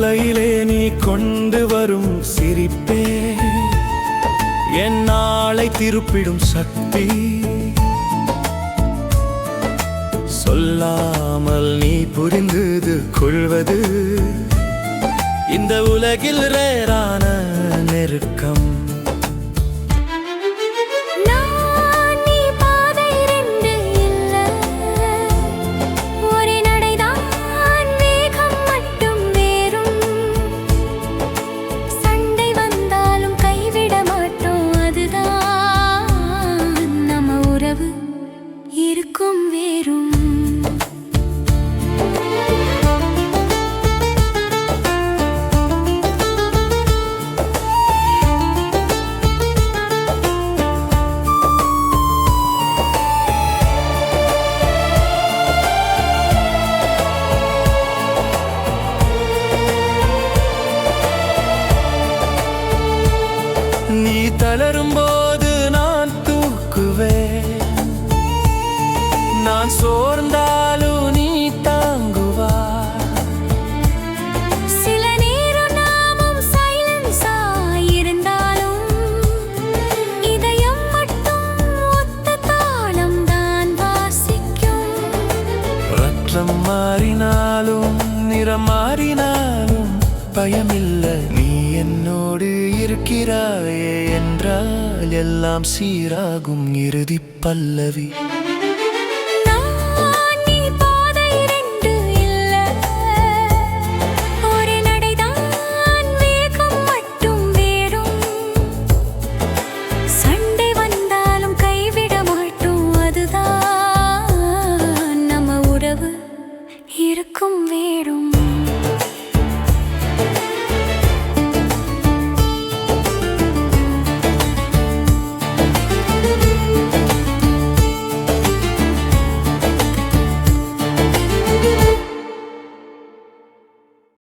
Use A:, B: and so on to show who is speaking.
A: காலையிலே நீ கொண்டு வரும் சிரிப்பே. என் நாளை திருப்பிடும் சக்தி. சொல்லாமல் நீ புரிந்தது கொள்வது. இந்த உலகில் ரேரான நெருக்கம். தளரும் போது நான் தூக்குவேன். நான் சோர்ந்தாலும் நீ தாங்குவா
B: சில நேரம் நாமும் சைலன்ஸா இருந்தாலும் இதயம் மட்டும் ஒத்த தாளம் தான் வாசிக்கும்.
A: ரத்தம் மாறினாலும் நிறம் மாறினாலும் பயமில்லை. நீ என்னோடு இருக்கிறாயே என்றால் எல்லாம் சீராகும் இறுதி பல்லவி.